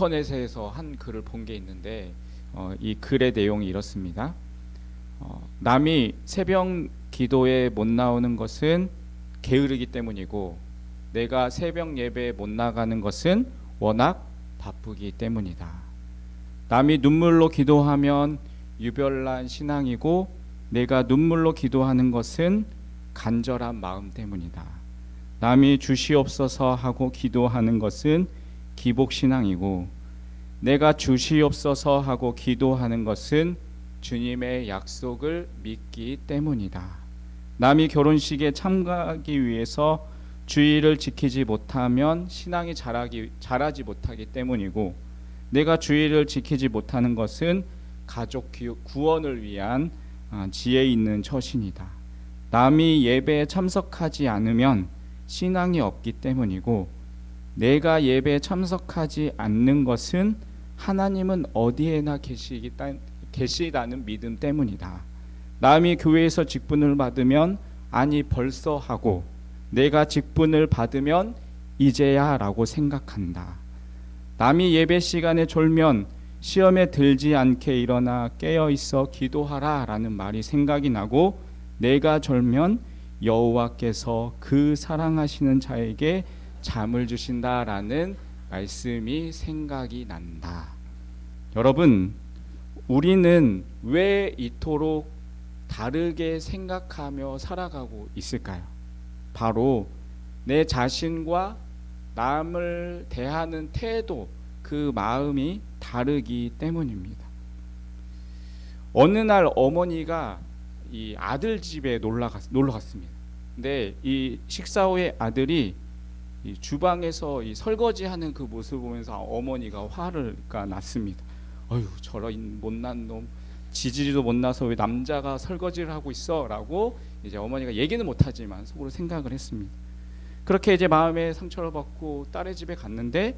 인터넷에서 한 글을 본 게 있는데 어, 이 글의 내용이 이렇습니다. 어, 남이 새벽 기도에 못 나오는 것은 게으르기 때문이고 내가 새벽 예배에 못 나가는 것은 워낙 바쁘기 때문이다. 남이 눈물로 기도하면 유별난 신앙이고 내가 눈물로 기도하는 것은 간절한 마음 때문이다. 남이 주시옵소서 하고 기도하는 것은 기복 신앙이고 내가 주시옵소서 하고 기도하는 것은 주님의 약속을 믿기 때문이다. 남이 결혼식에 참가하기 위해서 주의를 지키지 못하면 신앙이 자라기 자라지 못하기 때문이고 내가 주의를 지키지 못하는 것은 가족 기- 구원을 위한 아, 지혜 있는 처신이다. 남이 예배에 참석하지 않으면 신앙이 없기 때문이고 내가 예배에 참석하지 않는 것은 하나님은 어디에나 계시기 따- 계시다는 믿음 때문이다. 남이 교회에서 직분을 받으면 아니 벌써 하고 내가 직분을 받으면 이제야라고 생각한다. 남이 예배 시간에 졸면 시험에 들지 않게 일어나 깨어 있어 기도하라라는 말이 생각이 나고 내가 졸면 여호와께서 그 사랑하시는 자에게 잠을 주신다라는 말씀이 생각이 난다. 여러분, 우리는 왜 이토록 다르게 생각하며 살아가고 있을까요? 바로 내 자신과 남을 대하는 태도, 그 마음이 다르기 때문입니다. 어느 날 어머니가 이 아들 집에 놀러, 갔습니다. 근데 이 식사 후에 아들이 이 주방에서 이 설거지하는 그 모습을 보면서 어머니가 화를 가 났습니다. 어휴 저런 못난 놈 지지리도 못 나서 왜 남자가 설거지를 하고 있어라고 이제 어머니가 얘기는 못하지만 속으로 생각을 했습니다. 그렇게 이제 마음에 상처를 받고 딸의 집에 갔는데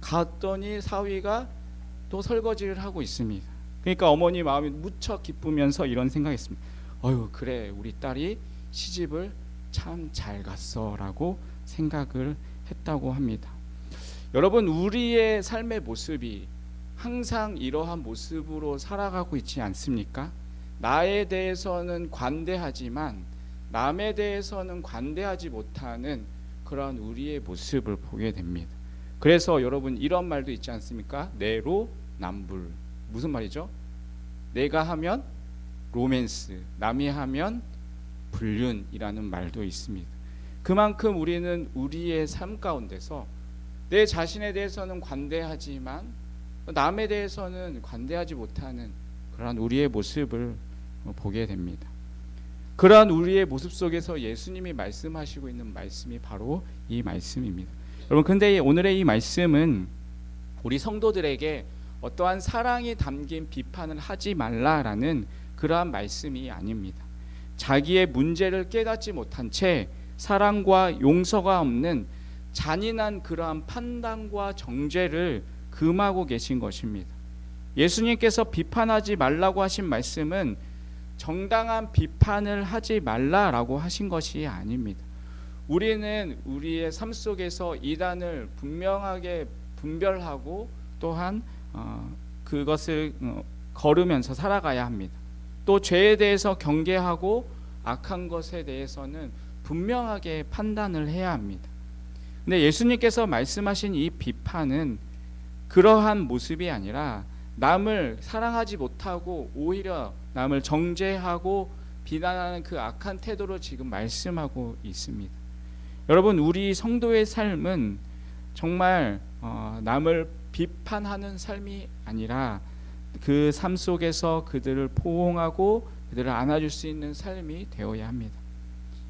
갔더니 사위가 또 설거지를 하고 있습니다. 그러니까 어머니 마음이 무척 기쁘면서 이런 생각했습니다. 어휴 그래 우리 딸이 시집을 참 잘 갔어라고 생각을 했다고 합니다. 여러분 우리의 삶의 모습이 항상 이러한 모습으로 살아가고 있지 않습니까? 나에 대해서는 관대하지만 남에 대해서는 관대하지 못하는 그런 우리의 모습을 보게 됩니다. 그래서 여러분 이런 말도 있지 않습니까? 내로 남불 무슨 말이죠? 내가 하면 로맨스, 남이 하면 불륜이라는 말도 있습니다. 그만큼 우리는 우리의 삶 가운데서 내 자신에 대해서는 관대하지만 남에 대해서는 관대하지 못하는 그러한 우리의 모습을 보게 됩니다. 그러한 우리의 모습 속에서 예수님이 말씀하시고 있는 말씀이 바로 이 말씀입니다. 여러분 근데 오늘의 이 말씀은 우리 성도들에게 어떠한 사랑이 담긴 비판을 하지 말라라는 그러한 말씀이 아닙니다. 자기의 문제를 깨닫지 못한 채 사랑과 용서가 없는 잔인한 그러한 판단과 정죄를 금하고 계신 것입니다. 예수님께서 비판하지 말라고 하신 말씀은 정당한 비판을 하지 말라라고 하신 것이 아닙니다. 우리는 우리의 삶 속에서 이단을 분명하게 분별하고 또한 어, 그것을 어, 걸으면서 살아가야 합니다. 또 죄에 대해서 경계하고 악한 것에 대해서는 분명하게 판단을 해야 합니다. 근데 예수님께서 말씀하신 이 비판은 그러한 모습이 아니라 남을 사랑하지 못하고 오히려 남을 정죄하고 비난하는 그 악한 태도로 지금 말씀하고 있습니다. 여러분 우리 성도의 삶은 정말 어, 남을 비판하는 삶이 아니라 그 삶 속에서 그들을 포옹하고 그들을 안아줄 수 있는 삶이 되어야 합니다.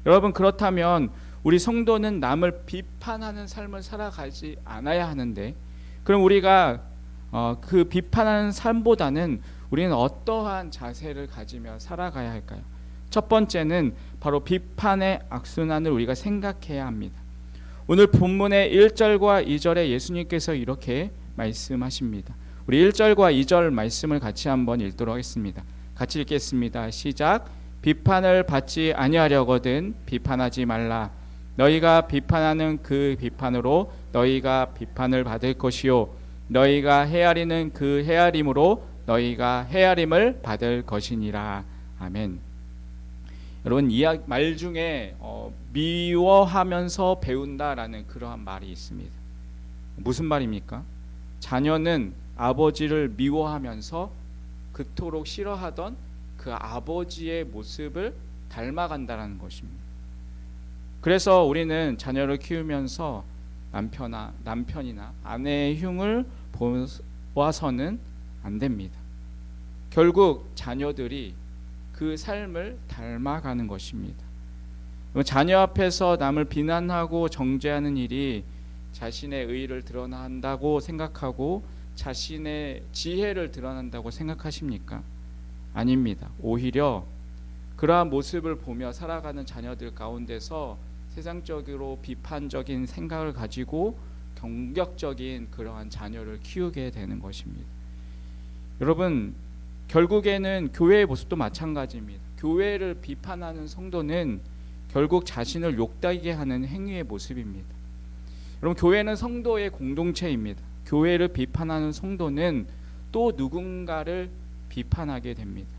여러분 그렇다면 우리 성도는 남을 비판하는 삶을 살아가지 않아야 하는데 그럼 우리가 어, 그 비판하는 삶보다는 우리는 어떠한 자세를 가지며 살아가야 할까요? 첫 번째는 바로 비판의 악순환을 우리가 생각해야 합니다. 오늘 본문의 1절과 2절에 예수님께서 이렇게 말씀하십니다. 우리 1절과 2절 말씀을 같이 한번 읽도록 하겠습니다. 같이 읽겠습니다. 시작. 비판을 받지 아니하려거든 비판하지 말라. 너희가 비판하는 그 비판으로 너희가 비판을 받을 것이요 너희가 헤아리는 그 헤아림으로 너희가 헤아림을 받을 것이니라. 아멘. 여러분 이야 말 중에 어, 미워하면서 배운다라는 그러한 말이 있습니다. 무슨 말입니까? 자녀는 아버지를 미워하면서 그토록 싫어하던 그 아버지의 모습을 닮아간다라는 것입니다. 그래서 우리는 자녀를 키우면서 남편아 남편이나 아내의 흉을 보아서는 안 됩니다. 결국 자녀들이 그 삶을 닮아가는 것입니다. 자녀 앞에서 남을 비난하고 정죄하는 일이 자신의 의의를 드러난다고 생각하고 자신의 지혜를 드러난다고 생각하십니까? 아닙니다. 오히려 그러한 모습을 보며 살아가는 자녀들 가운데서 세상적으로 비판적인 생각을 가지고 공격적인 그러한 자녀를 키우게 되는 것입니다. 여러분 결국에는 교회의 모습도 마찬가지입니다. 교회를 비판하는 성도는 결국 자신을 욕되게 하는 행위의 모습입니다. 여러분 교회는 성도의 공동체입니다. 교회를 비판하는 성도는 또 누군가를 비판하게 됩니다.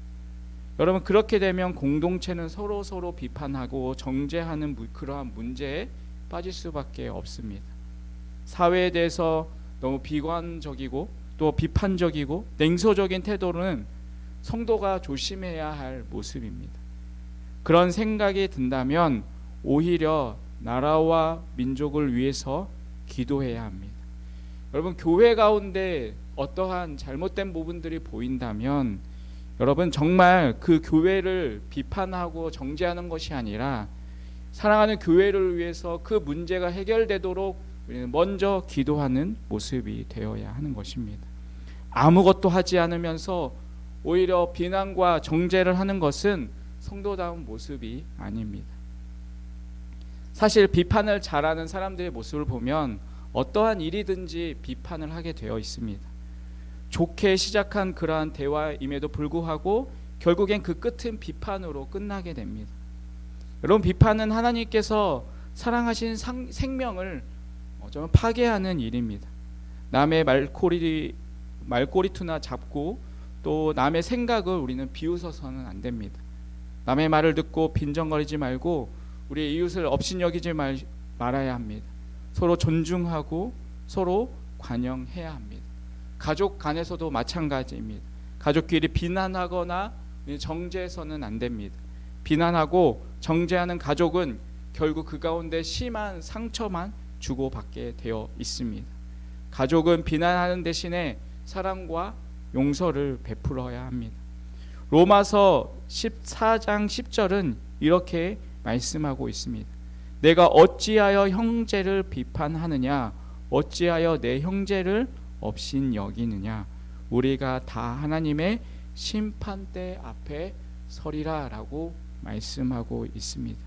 여러분 그렇게 되면 공동체는 서로 서로 비판하고 정죄하는 그러한 문제에 빠질 수밖에 없습니다. 사회에 대해서 너무 비관적이고 또 비판적이고 냉소적인 태도는 성도가 조심해야 할 모습입니다. 그런 생각이 든다면 오히려 나라와 민족을 위해서 기도해야 합니다. 여러분 교회 가운데 어떠한 잘못된 부분들이 보인다면 여러분 정말 그 교회를 비판하고 정죄하는 것이 아니라 사랑하는 교회를 위해서 그 문제가 해결되도록 우리는 먼저 기도하는 모습이 되어야 하는 것입니다. 아무것도 하지 않으면서 오히려 비난과 정죄를 하는 것은 성도다운 모습이 아닙니다. 사실 비판을 잘하는 사람들의 모습을 보면 어떠한 일이든지 비판을 하게 되어 있습니다. 좋게 시작한 그러한 대화임에도 불구하고 결국엔 그 끝은 비판으로 끝나게 됩니다. 여러분 비판은 하나님께서 사랑하신 상, 생명을 좀 파괴하는 일입니다. 남의 말꼬리 말꼬리투나 잡고 또 남의 생각을 우리는 비웃어서는 안 됩니다. 남의 말을 듣고 빈정거리지 말고 우리의 이웃을 업신여기지 말, 말아야 합니다. 서로 존중하고 서로 관용해야 합니다. 가족 간에서도 마찬가지입니다. 가족끼리 비난하거나 정죄해서는 안 됩니다. 비난하고 정죄하는 가족은 결국 그 가운데 심한 상처만 주고받게 되어 있습니다. 가족은 비난하는 대신에 사랑과 용서를 베풀어야 합니다. 로마서 14장 10절은 이렇게 말씀하고 있습니다. 내가 어찌하여 형제를 비판하느냐 어찌하여 내 형제를 없인 여기느냐 우리가 다 하나님의 심판대 앞에 서리라라고 말씀하고 있습니다.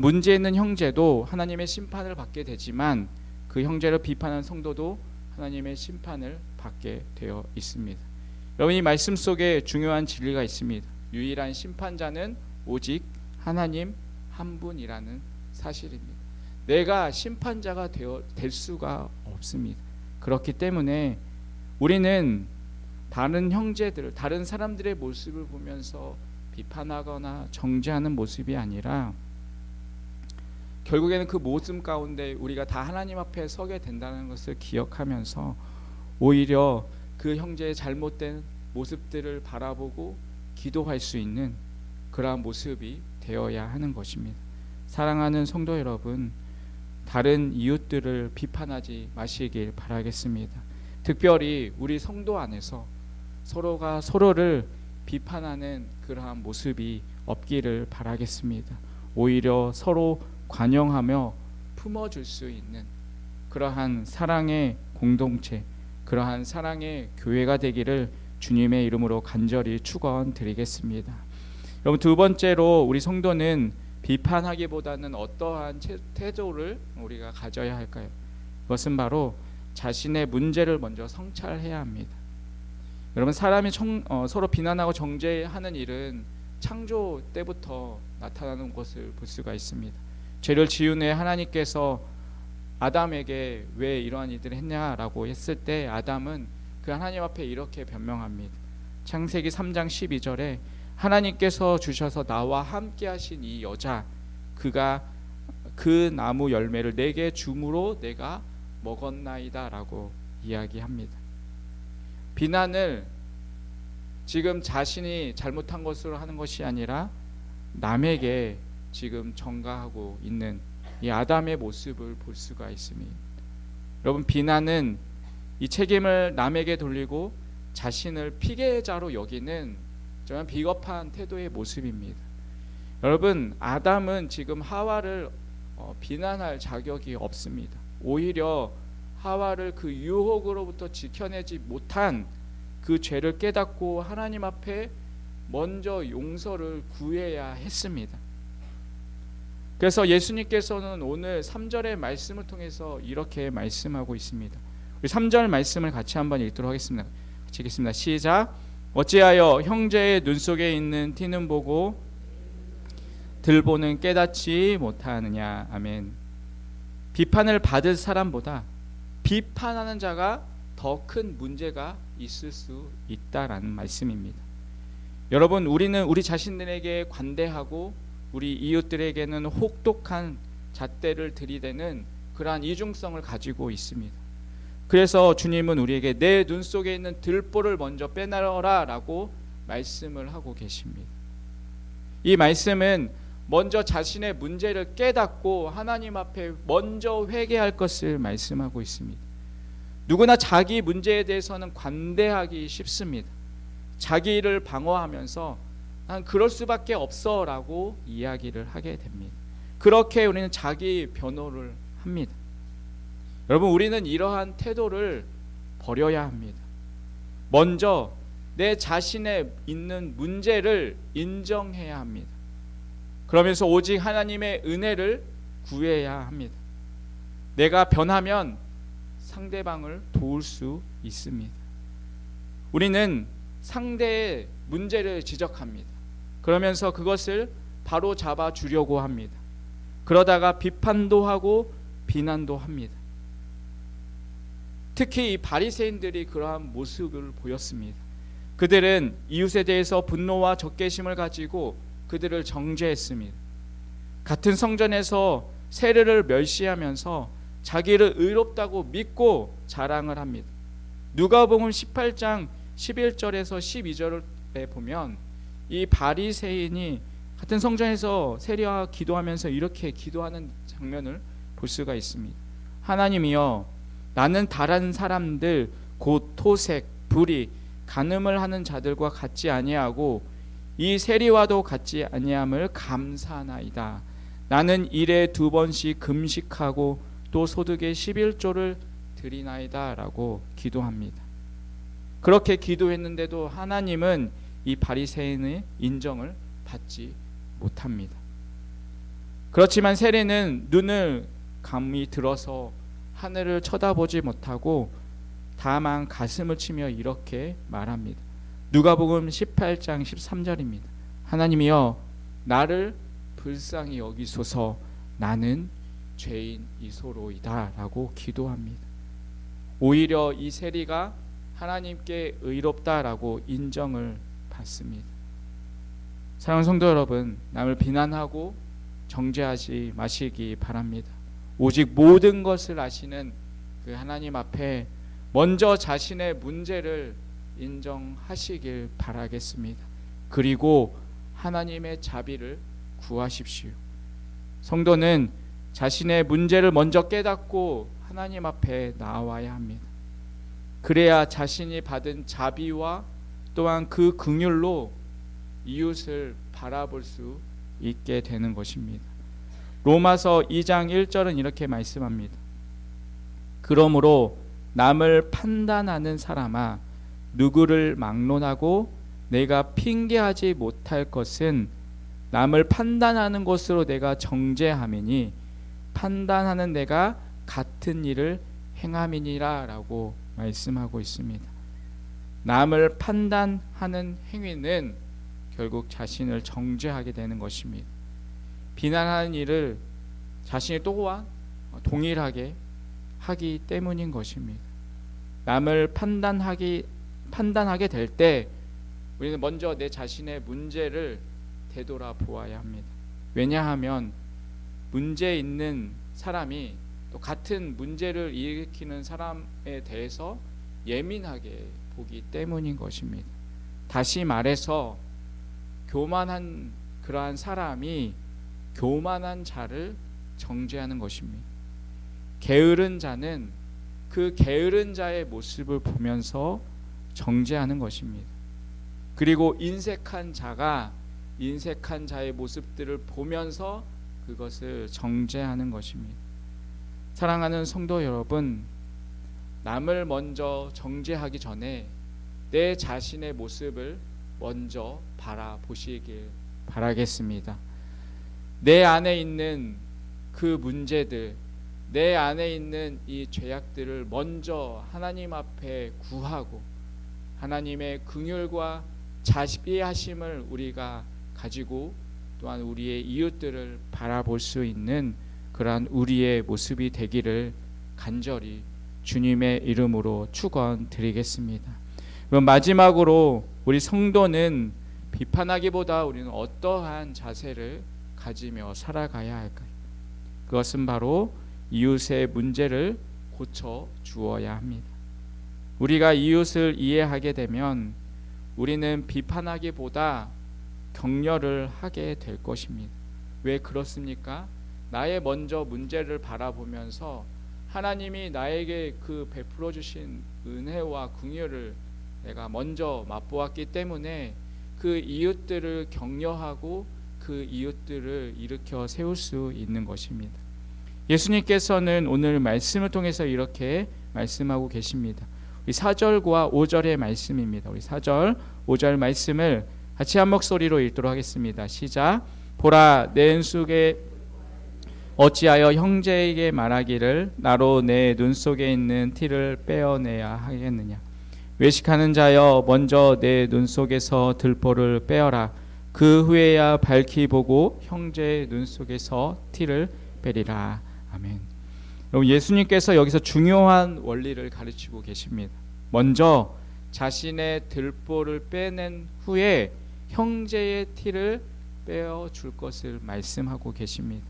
문제 있는 형제도 하나님의 심판을 받게 되지만 그 형제를 비판한 성도도 하나님의 심판을 받게 되어 있습니다. 여러분 이 말씀 속에 중요한 진리가 있습니다. 유일한 심판자는 오직 하나님 한 분이라는 사실입니다. 내가 심판자가 되어 될 수가 없습니다. 그렇기 때문에 우리는 다른 형제들, 다른 사람들의 모습을 보면서 비판하거나 정죄하는 모습이 아니라 결국에는 그 모습 가운데 우리가 다 하나님 앞에 서게 된다는 것을 기억하면서 오히려 그 형제의 잘못된 모습들을 바라보고 기도할 수 있는 그러한 모습이 되어야 하는 것입니다. 사랑하는 성도 여러분, 다른 이웃들을 비판하지 마시길 바라겠습니다. 특별히 우리 성도 안에서 서로가 서로를 비판하는 그러한 모습이 없기를 바라겠습니다. 오히려 서로 관용하며 품어줄 수 있는 그러한 사랑의 공동체, 그러한 사랑의 교회가 되기를 주님의 이름으로 간절히 축원드리겠습니다. 여러분 두 번째로 우리 성도는 비판하기보다는 어떠한 태도를 우리가 가져야 할까요? 그것은 바로 자신의 문제를 먼저 성찰해야 합니다. 여러분 사람이 청, 어, 서로 비난하고 정죄하는 일은 창조 때부터 나타나는 것을 볼 수가 있습니다. 죄를 지은 후에 하나님께서 아담에게 왜 이러한 일들을 했냐라고 했을 때 아담은 그 하나님 앞에 이렇게 변명합니다. 창세기 3장 12절에 하나님께서 주셔서 나와 함께 하신 이 여자 그가 그 나무 열매를 내게 줌으로 내가 먹었나이다라고 이야기합니다. 비난을 지금 자신이 잘못한 것으로 하는 것이 아니라 남에게 지금 전가하고 있는 이 아담의 모습을 볼 수가 있습니다. 여러분 비난은 이 책임을 남에게 돌리고 자신을 피해자로 여기는 정말 비겁한 태도의 모습입니다. 여러분 아담은 지금 하와를 어, 비난할 자격이 없습니다. 오히려 하와를 그 유혹으로부터 지켜내지 못한 그 죄를 깨닫고 하나님 앞에 먼저 용서를 구해야 했습니다. 그래서 예수님께서는 오늘 3절의 말씀을 통해서 이렇게 말씀하고 있습니다. 우리 3절 말씀을 같이 한번 읽도록 하겠습니다. 같이 읽겠습니다. 시작. 어찌하여 형제의 눈 속에 있는 티는 보고 들보는 깨닫지 못하느냐. 아멘. 비판을 받을 사람보다 비판하는 자가 더 큰 문제가 있을 수 있다라는 말씀입니다. 여러분, 우리는 우리 자신들에게 관대하고 우리 이웃들에게는 혹독한 잣대를 들이대는 그러한 이중성을 가지고 있습니다. 그래서 주님은 우리에게 내 눈 속에 있는 들보를 먼저 빼내라라고 말씀을 하고 계십니다. 이 말씀은 먼저 자신의 문제를 깨닫고 하나님 앞에 먼저 회개할 것을 말씀하고 있습니다. 누구나 자기 문제에 대해서는 관대하기 쉽습니다. 자기를 방어하면서 난 그럴 수밖에 없어라고 이야기를 하게 됩니다. 그렇게 우리는 자기 변호를 합니다. 여러분 우리는 이러한 태도를 버려야 합니다. 먼저 내 자신의 있는 문제를 인정해야 합니다. 그러면서 오직 하나님의 은혜를 구해야 합니다. 내가 변하면 상대방을 도울 수 있습니다. 우리는 상대의 문제를 지적합니다. 그러면서 그것을 바로 잡아 주려고 합니다. 그러다가 비판도 하고 비난도 합니다. 특히 이 바리새인들이 그러한 모습을 보였습니다. 그들은 이웃에 대해서 분노와 적개심을 가지고 그들을 정죄했습니다. 같은 성전에서 세례를 멸시하면서 자기를 의롭다고 믿고 자랑을 합니다. 누가복음 18장 11절에서 12절에 보면 이 바리새인이 같은 성전에서 세례와 기도하면서 이렇게 기도하는 장면을 볼 수가 있습니다. 하나님이여 나는 다른 사람들 곧 토색, 불이, 간음을 하는 자들과 같지 아니하고 이 세리와도 같지 아니함을 감사나이다. 나는 일에 두 번씩 금식하고 또 소득의 11조를 드리나이다라고 기도합니다. 그렇게 기도했는데도 하나님은 이 바리새인의 인정을 받지 못합니다. 그렇지만 세례는 눈을 감이 들어서 하늘을 쳐다보지 못하고 다만 가슴을 치며 이렇게 말합니다. 누가복음 18장 13절입니다. 하나님이여 나를 불쌍히 여기소서 나는 죄인이소로이다라고 기도합니다. 오히려 이 세리가 하나님께 의롭다라고 인정을 받습니다. 사랑하는 성도 여러분, 남을 비난하고 정죄하지 마시기 바랍니다. 오직 모든 것을 아시는 그 하나님 앞에 먼저 자신의 문제를 인정하시길 바라겠습니다. 그리고 하나님의 자비를 구하십시오. 성도는 자신의 문제를 먼저 깨닫고 하나님 앞에 나와야 합니다. 그래야 자신이 받은 자비와 또한 그 긍휼로 이웃을 바라볼 수 있게 되는 것입니다. 로마서 2장 1절은 이렇게 말씀합니다. 그러므로 남을 판단하는 사람아 누구를 막론하고 내가 핑계하지 못할 것은 남을 판단하는 것으로 내가 정죄함이니 판단하는 내가 같은 일을 행함이니라라고 말씀하고 있습니다. 남을 판단하는 행위는 결국 자신을 정죄하게 되는 것입니다. 비난하는 일을 자신이 또한 동일하게 하기 때문인 것입니다. 남을 판단하기 판단하게 될 때 우리는 먼저 내 자신의 문제를 되돌아 보아야 합니다. 왜냐하면 문제 있는 사람이 또 같은 문제를 일으키는 사람에 대해서 예민하게 보기 때문인 것입니다. 다시 말해서 교만한 그러한 사람이 교만한 자를 정죄하는 것입니다. 게으른 자는 그 게으른 자의 모습을 보면서 정죄하는 것입니다. 그리고 인색한 자가 인색한 자의 모습들을 보면서 그것을 정죄하는 것입니다. 사랑하는 성도 여러분, 남을 먼저 정죄하기 전에 내 자신의 모습을 먼저 바라보시길 바라겠습니다. 내 안에 있는 그 문제들, 내 안에 있는 이 죄악들을 먼저 하나님 앞에 구하고 하나님의 긍휼과 자비하심을 우리가 가지고 또한 우리의 이웃들을 바라볼 수 있는 그러한 우리의 모습이 되기를 간절히 주님의 이름으로 축원드리겠습니다. 그럼 마지막으로 우리 성도는 비판하기보다 우리는 어떠한 자세를 가지며 살아가야 할까요? 그것은 바로 이웃의 문제를 고쳐 주어야 합니다. 우리가 이웃을 이해하게 되면 우리는 비판하기보다 격려를 하게 될 것입니다. 왜 그렇습니까? 나의 먼저 문제를 바라보면서 하나님이 나에게 그 베풀어 주신 은혜와 긍휼을 내가 먼저 맛보았기 때문에 그 이웃들을 격려하고 그 이웃들을 일으켜 세울 수 있는 것입니다. 예수님께서는 오늘 말씀을 통해서 이렇게 말씀하고 계십니다. 우리 4절과 5절의 말씀입니다. 우리 4절, 5절 말씀을 같이 한 목소리로 읽도록 하겠습니다. 시작. 보라 내 은속에 어찌하여 형제에게 말하기를 나로 내 눈 속에 있는 티를 빼어내야 하겠느냐 외식하는 자여 먼저 내 눈 속에서 들보를 빼어라 그 후에야 밝히 보고 형제의 눈 속에서 티를 빼리라 아멘. 여러분 예수님께서 여기서 중요한 원리를 가르치고 계십니다. 먼저 자신의 들보를 빼낸 후에 형제의 티를 빼어 줄 것을 말씀하고 계십니다.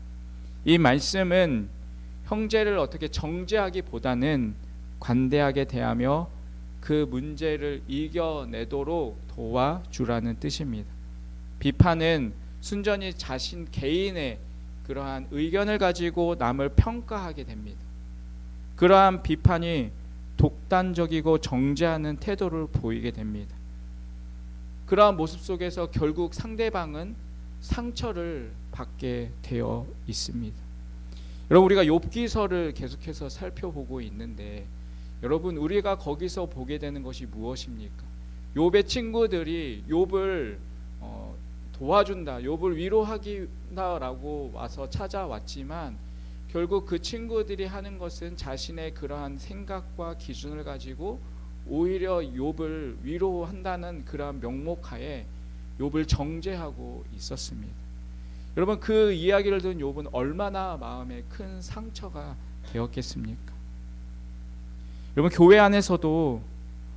이 말씀은 형제를 어떻게 정죄하기보다는 관대하게 대하며 그 문제를 이겨내도록 도와주라는 뜻입니다. 비판은 순전히 자신 개인의 그러한 의견을 가지고 남을 평가하게 됩니다. 그러한 비판이 독단적이고 정죄하는 태도를 보이게 됩니다. 그러한 모습 속에서 결국 상대방은 상처를 받게 되어 있습니다. 여러분 우리가 욥기서를 계속해서 살펴보고 있는데 여러분 우리가 거기서 보게 되는 것이 무엇입니까? 욥의 친구들이 욥을 어, 도와준다, 욥을 위로하기다라고 와서 찾아왔지만 결국 그 친구들이 하는 것은 자신의 그러한 생각과 기준을 가지고 오히려 욥을 위로한다는 그러한 명목하에 욥을 정죄하고 있었습니다. 여러분 그 이야기를 들은 욥은 얼마나 마음에 큰 상처가 되었겠습니까? 여러분 교회 안에서도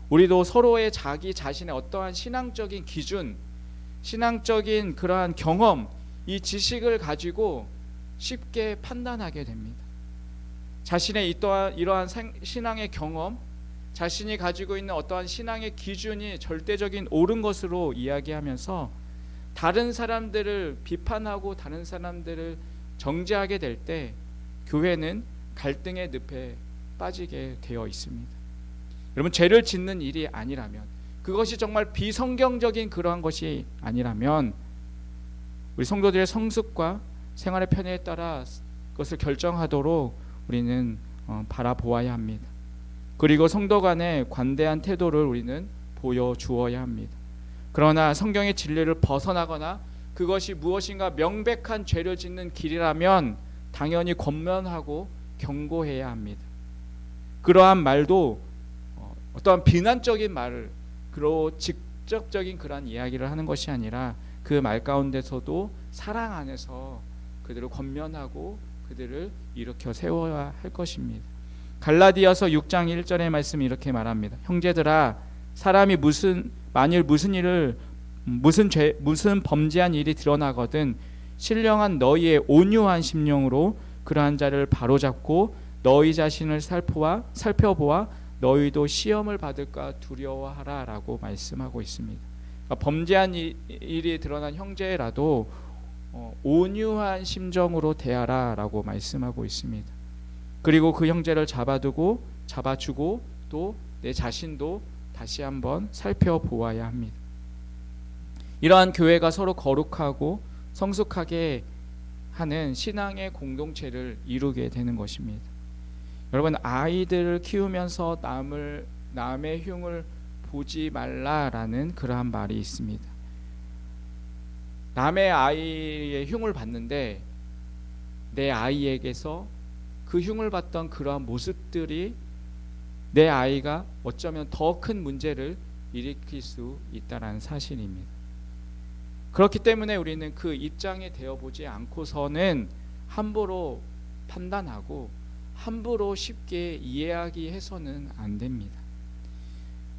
우리도 서로의 자기 자신의 어떠한 신앙적인 기준, 신앙적인 그러한 경험, 이 지식을 가지고 쉽게 판단하게 됩니다. 자신의 이러한 신앙의 경험, 자신이 가지고 있는 어떠한 신앙의 기준이 절대적인 옳은 것으로 이야기하면서 다른 사람들을 비판하고 다른 사람들을 정죄하게 될 때 교회는 갈등의 늪에 빠지게 되어 있습니다. 여러분 죄를 짓는 일이 아니라면 그것이 정말 비성경적인 그러한 것이 아니라면 우리 성도들의 성숙과 생활의 편의에 따라 그것을 결정하도록 우리는 어, 바라보아야 합니다. 그리고 성도 간의 관대한 태도를 우리는 보여주어야 합니다. 그러나 성경의 진리를 벗어나거나 그것이 무엇인가 명백한 죄를 짓는 길이라면 당연히 권면하고 경고해야 합니다. 그러한 말도 어, 어떠한 비난적인 말을 그로 직접적인 그러한 이야기를 하는 것이 아니라 그 말 가운데서도 사랑 안에서 그들을 권면하고 그들을 일으켜 세워야 할 것입니다. 갈라디아서 6장 1절의 말씀이 이렇게 말합니다. 형제들아 사람이 무슨 만일 무슨 일을 무슨 죄 무슨 범죄한 일이 드러나거든 신령한 너희의 온유한 심령으로 그러한 자를 바로잡고 너희 자신을 살펴와 살펴보아 너희도 시험을 받을까 두려워하라라고 말씀하고 있습니다. 그러니까 범죄한 일- 일이 드러난 형제라도 어, 온유한 심정으로 대하라라고 말씀하고 있습니다. 그리고 그 형제를 잡아두고 잡아주고 또 내 자신도 다시 한번 살펴보아야 합니다. 이러한 교회가 서로 거룩하고 성숙하게 하는 신앙의 공동체를 이루게 되는 것입니다. 여러분 아이들을 키우면서 남을 남의 흉을 보지 말라라는 그러한 말이 있습니다. 남의 아이의 흉을 봤는데 내 아이에게서 그 흉을 봤던 그러한 모습들이 내 아이가 어쩌면 더 큰 문제를 일으킬 수 있다라는 사실입니다. 그렇기 때문에 우리는 그 입장에 되어 보지 않고서는 함부로 판단하고 함부로 쉽게 이해하기 해서는 안 됩니다.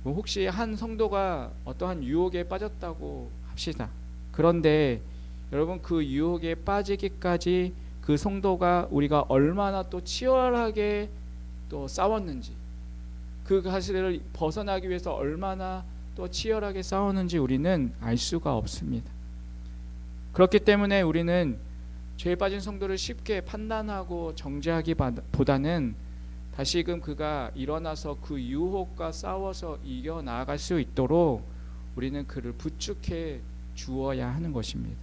뭐 혹시 한 성도가 어떠한 유혹에 빠졌다고 합시다. 그런데 여러분 그 유혹에 빠지기까지 그 성도가 우리가 얼마나 또 치열하게 또 싸웠는지 그 사실을 벗어나기 위해서 얼마나 또 치열하게 싸웠는지 우리는 알 수가 없습니다. 그렇기 때문에 우리는 죄에 빠진 성도를 쉽게 판단하고 정죄하기보다는 다시금 그가 일어나서 그 유혹과 싸워서 이겨 나아갈 수 있도록 우리는 그를 부축해 주어야 하는 것입니다.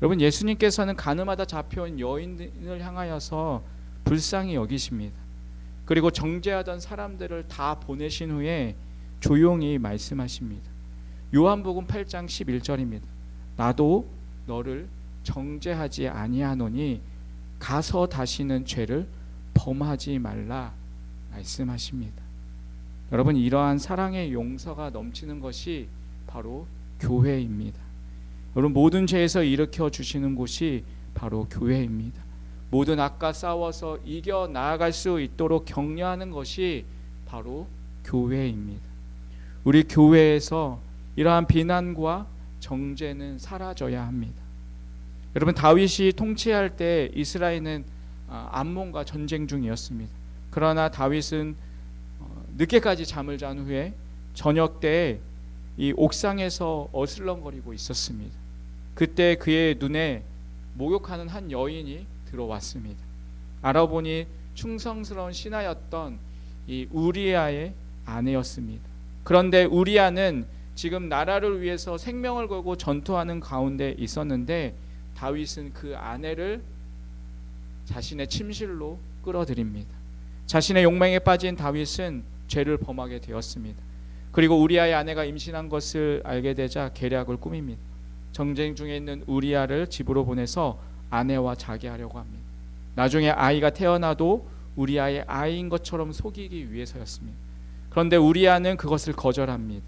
여러분 예수님께서는 가늠하다 잡혀온 여인을 향하여서 불쌍히 여기십니다. 그리고 정죄하던 사람들을 다 보내신 후에 조용히 말씀하십니다. 요한복음 8장 11절입니다. 나도 너를 정죄하지 아니하노니 가서 다시는 죄를 범하지 말라 말씀하십니다. 여러분 이러한 사랑의 용서가 넘치는 것이 바로 교회입니다. 여러분 모든 죄에서 일으켜 주시는 곳이 바로 교회입니다. 모든 악과 싸워서 이겨 나아갈 수 있도록 격려하는 것이 바로 교회입니다. 우리 교회에서 이러한 비난과 정죄는 사라져야 합니다. 여러분 다윗이 통치할 때 이스라엘은 아, 암몬과 전쟁 중이었습니다. 그러나 다윗은 어, 늦게까지 잠을 잔 후에 저녁 때 이 옥상에서 어슬렁거리고 있었습니다. 그때 그의 눈에 목욕하는 한 여인이 들어왔습니다. 알아보니 충성스러운 신하였던 이 우리아의 아내였습니다. 그런데 우리아는 지금 나라를 위해서 생명을 걸고 전투하는 가운데 있었는데 다윗은 그 아내를 자신의 침실로 끌어들입니다. 자신의 욕망에 빠진 다윗은 죄를 범하게 되었습니다. 그리고 우리아의 아내가 임신한 것을 알게 되자 계략을 꾸밉니다. 정쟁 중에 있는 우리아를 집으로 보내서 아내와 자기하려고 합니다. 나중에 아이가 태어나도 우리아의 아이인 것처럼 속이기 위해서였습니다. 그런데 우리아는 그것을 거절합니다.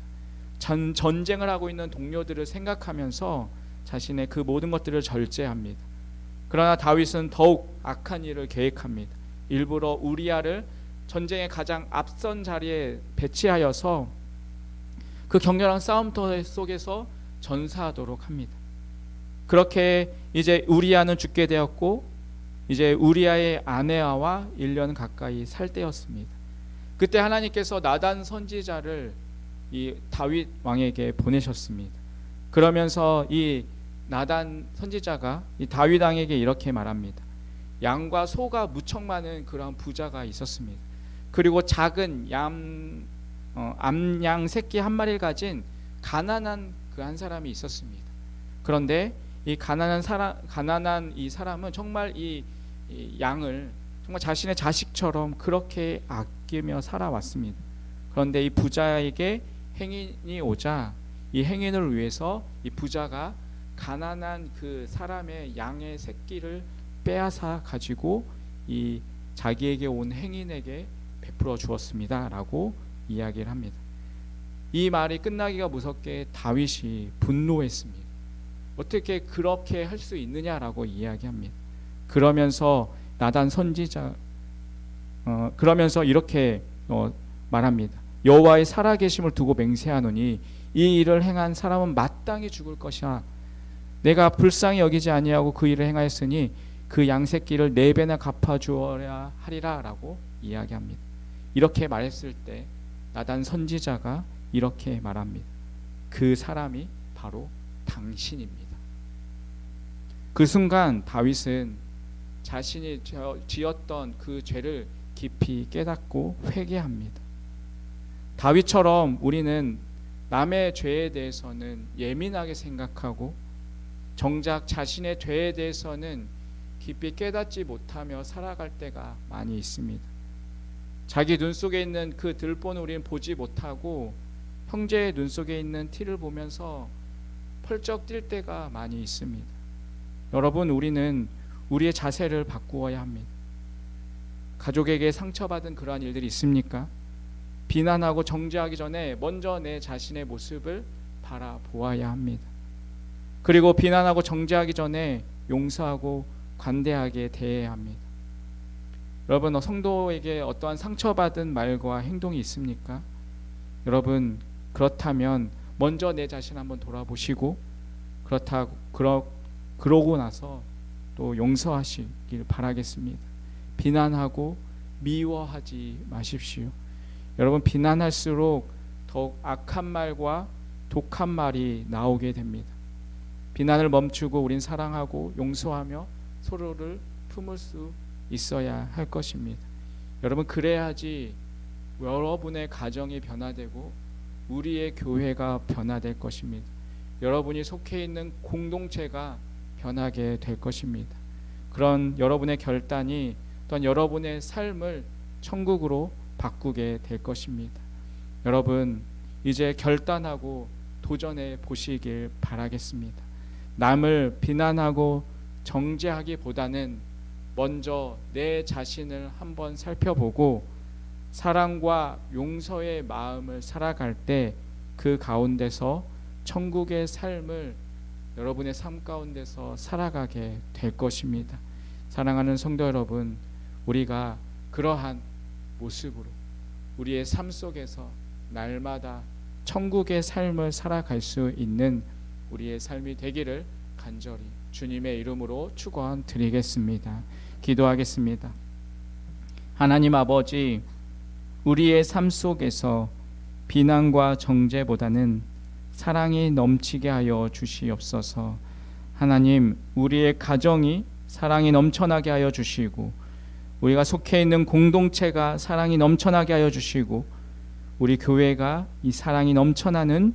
전, 전쟁을 하고 있는 동료들을 생각하면서 자신의 그 모든 것들을 절제합니다. 그러나 다윗은 더욱 악한 일을 계획합니다. 일부러 우리아를 전쟁의 가장 앞선 자리에 배치하여서 그 격렬한 싸움터 속에서 전사하도록 합니다. 그렇게 이제 우리아는 죽게 되었고 이제 우리아의 아내와 1년 가까이 살 때였습니다. 그때 하나님께서 나단 선지자를 이 다윗 왕에게 보내셨습니다. 그러면서 이 나단 선지자가 이 다윗 왕에게 이렇게 말합니다. 양과 소가 무척 많은 그런 부자가 있었습니다. 그리고 작은 양 어, 암양 새끼 한 마리를 가진 가난한 그 한 사람이 있었습니다. 그런데 이 가난한 사람 가난한 이 사람은 정말 이, 이 양을 정말 자신의 자식처럼 그렇게 아끼며 살아왔습니다. 그런데 이 부자에게 행인이 오자 이 행인을 위해서 이 부자가 가난한 그 사람의 양의 새끼를 빼앗아 가지고 이 자기에게 온 행인에게 베풀어 주었습니다라고 이야기를 합니다. 이 말이 끝나기가 무섭게 다윗이 분노했습니다. 어떻게 그렇게 할 수 있느냐라고 이야기합니다. 그러면서 나단 선지자 어, 그러면서 이렇게 어, 말합니다. 여호와의 살아계심을 두고 맹세하노니 이 일을 행한 사람은 마땅히 죽을 것이야. 내가 불쌍히 여기지 아니하고 그 일을 행하였으니 그 양새끼를 네 배나 갚아 주어야 하리라라고 이야기합니다. 이렇게 말했을 때 나단 선지자가 이렇게 말합니다. 그 사람이 바로 당신입니다. 그 순간 다윗은 자신이 저- 지었던 그 죄를 깊이 깨닫고 회개합니다. 다윗처럼 우리는 남의 죄에 대해서는 예민하게 생각하고 정작 자신의 죄에 대해서는 깊이 깨닫지 못하며 살아갈 때가 많이 있습니다. 자기 눈 속에 있는 그 들보는 우리는 보지 못하고 형제의 눈 속에 있는 티를 보면서 펄쩍 뛸 때가 많이 있습니다. 여러분, 우리는 우리의 자세를 바꾸어야 합니다. 가족에게 상처받은 그러한 일들이 있습니까? 비난하고 정죄하기 전에 먼저 내 자신의 모습을 바라보아야 합니다. 그리고 비난하고 정죄하기 전에 용서하고 관대하게 대해야 합니다. 여러분, 어, 성도에게 어떠한 상처받은 말과 행동이 있습니까? 여러분, 그렇다면 먼저 내 자신 한번 돌아보시고 그렇다고 그러 그러고 나서 또 용서하시길 바라겠습니다. 비난하고 미워하지 마십시오. 여러분 비난할수록 더욱 악한 말과 독한 말이 나오게 됩니다. 비난을 멈추고 우린 사랑하고 용서하며 서로를 품을 수 있어야 할 것입니다. 여러분 그래야지 여러분의 가정이 변화되고 우리의 교회가 변화될 것입니다. 여러분이 속해 있는 공동체가 변하게 될 것입니다. 그런 여러분의 결단이 또한 여러분의 삶을 천국으로 바꾸게 될 것입니다. 여러분 이제 결단하고 도전해 보시길 바라겠습니다. 남을 비난하고 정죄하기보다는 먼저 내 자신을 한번 살펴보고 사랑과 용서의 마음을 살아갈 때 그 가운데서 천국의 삶을 여러분의 삶 가운데서 살아가게 될 것입니다. 사랑하는 성도 여러분, 우리가 그러한 모습으로 우리의 삶 속에서 날마다 천국의 삶을 살아갈 수 있는 우리의 삶이 되기를 간절히 주님의 이름으로 축원드리겠습니다. 기도하겠습니다. 하나님 아버지, 우리의 삶 속에서 비난과 정죄보다는 사랑이 넘치게 하여 주시옵소서. 하나님, 우리의 가정이 사랑이 넘쳐나게 하여 주시고 우리가 속해 있는 공동체가 사랑이 넘쳐나게 하여 주시고 우리 교회가 이 사랑이 넘쳐나는